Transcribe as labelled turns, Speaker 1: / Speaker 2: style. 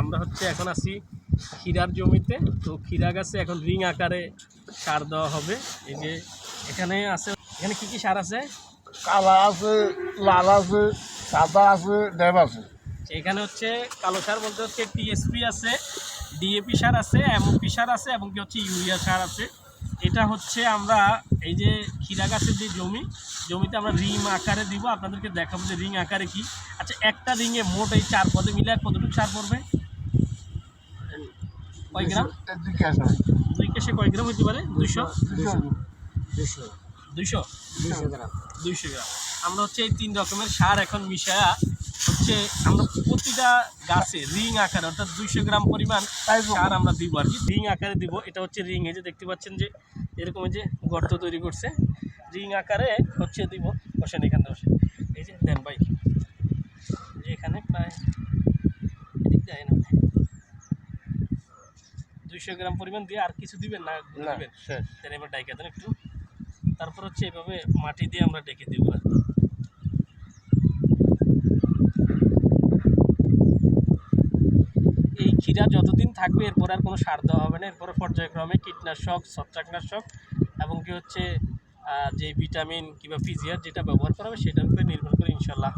Speaker 1: আমরা হচ্ছে এখন আছি ক্ষীরার জমিতে। তো ক্ষীরা গাছে এখন রিং আকারে সার দেওয়া হবে। এই যে এখানে আছে এখানে কি কি সার আছে?
Speaker 2: কালা আছে লাল আছে সাদা আছে ড্যাব আছে।
Speaker 1: এখানে হচ্ছে কালো সার বলতে হচ্ছে টিএসপি আছে ডিএপি সার আছে এমওপি সার আছে এবং কি হচ্ছে ইউরিয়া সার আছে। এটা হচ্ছে আমরা এই যে ক্ষীরা গাছের যে জমি জমিতে আমরা রিং আকারে দিব আপনাদেরকে দেখাবো যে রিং আকারে কি। আচ্ছা একটা রিংয়ে মোট এই চার পদে মিলে কতটুকু সার পড়বে? কয় গ্রাম? দুই কেসে কয় গ্রাম হতে পারে? দুইশো? দুইশো।
Speaker 2: দুশো গ্রাম।
Speaker 1: দুইশো গ্রাম। আমরা হচ্ছে এই তিন রকমের সার এখন মিশায়া হচ্ছে আমরা প্রতিটা গাছে রিং আকারে অর্থাৎ দুইশো গ্রাম পরিমাণ। সার আমরা দিব আর কি। রিং আকারে দিব। এটা হচ্ছে রিং। এই যে দেখতে পাচ্ছেন যে এরকম যে গর্ত তৈরি করছে। রিং আকারে হচ্ছে দিব। বসেন এখানে বসে এই যে দেন ভাই। যে এখানে প্রায় এদিক দিয়ে না। দুইশো গ্রাম পরিমাণ দিয়ে আর কিছু দিবেন না? দিবেন? এবার ডাইকা দেন একটু। তারপর হচ্ছে এভাবে মাটি দিয়ে আমরা ডেকে দিব এই ক্ষীরা যতদিন থাকবে, এরপর আর কোনো সার দেওয়া হবে না। এরপরে পর্যায়ক্রমে কীটনাশক, ছত্রাকনাশক এবং কি হচ্ছে যে ভিটামিন কিংবা পিজিআর যেটা ব্যবহার করা হবে, সেটার উপরে নির্ভর করে ইনশাল্লাহ।